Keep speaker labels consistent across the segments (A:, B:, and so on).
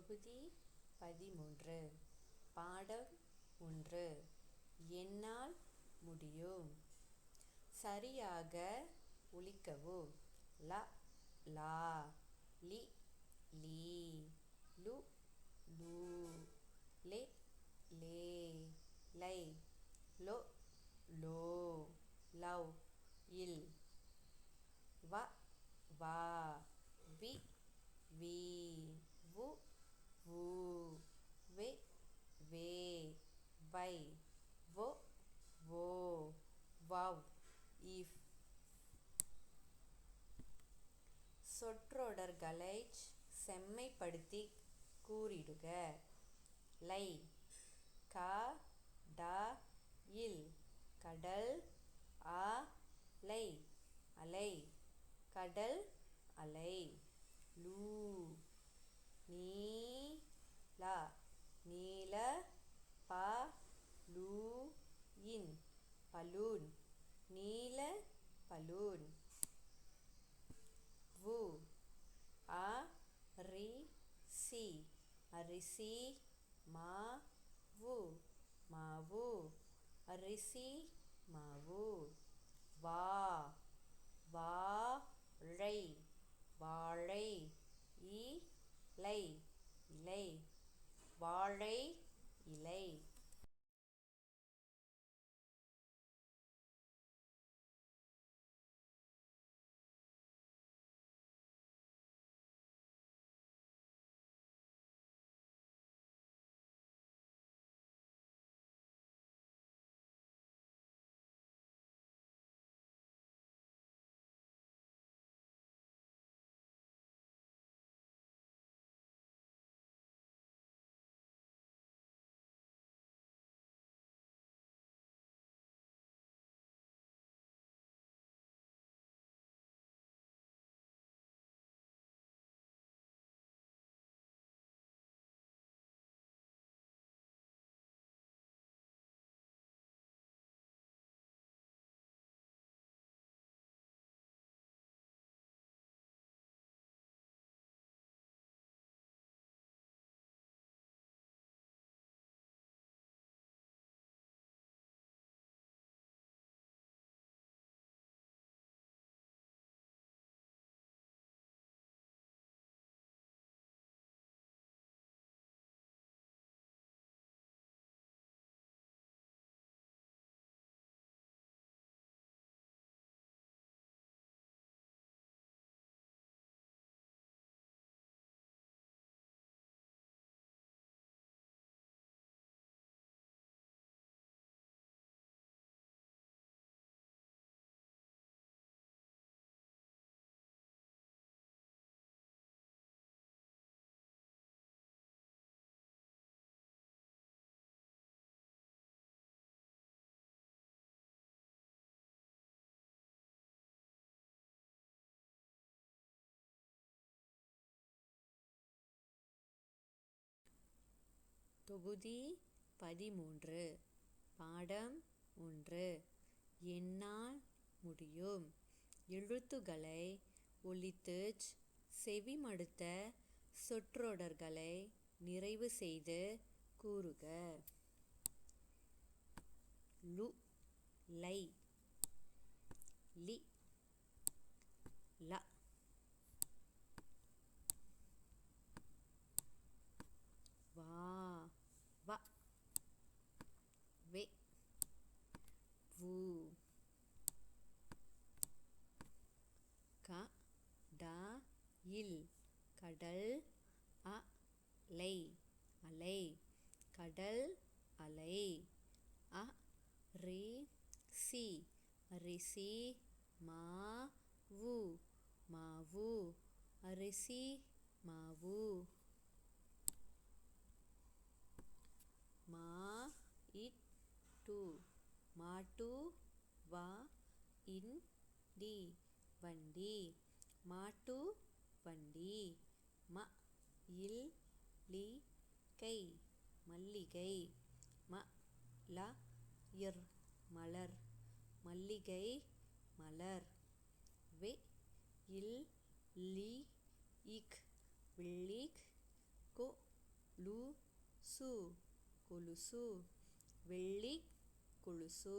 A: தொகுதி பதிமூன்று. பாடம் ஒன்று. என்னால் முடியும். சரியாக ஒழிக்கவும் ல லா லி லீ லு லூ லே லே லை லோ லோ லவ் இல் வ வா வி வீ வூ வெ வே வை வொ வோ வவ் இவ் சொற்றொடர்களைச் செம்மைப்படுத்திக் கூறிடுக. லை. க. ட. இல். கடல். அ. லை. அலை. கடல். அலை. லூ. நீ. ல. நீல. ப. லூ. இன். பலூன். நீல. பலூன் வு அ ரி சி அரிசி மாவு மாவு அரிசி மாவு. வா வாழை வாழை இ லை இலை வாழை இலை. தொகுதி பதிமூன்று. பாடம் ஒன்று. என்னால் முடியும். எழுத்துகளை ஒலித்துச் செவிமடுத்த சொற்றொடர்களை நிறைவு செய்து கூறுக. லு லை லி ல வா வ வெ வு க ட இல் கடல் அ லை அலை. கடல் அலை. அ ரி சி. அரிசி மா வு. மாவு அரிசி மாவு மா இட் டு. மாட்டு வா இன் டி. வண்டி. மாட்டு வண்டி. ம இல் லி கை மல்லிகை ம ல இர் மலர் மல்லிகை மலர் வெ இல் லி இக் வில்லிக் கு லுசு கொலுசு வெள்ளி கொலுசு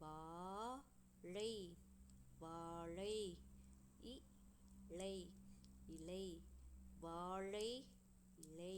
A: வாழை வாழை இலை இலை வாழை இலை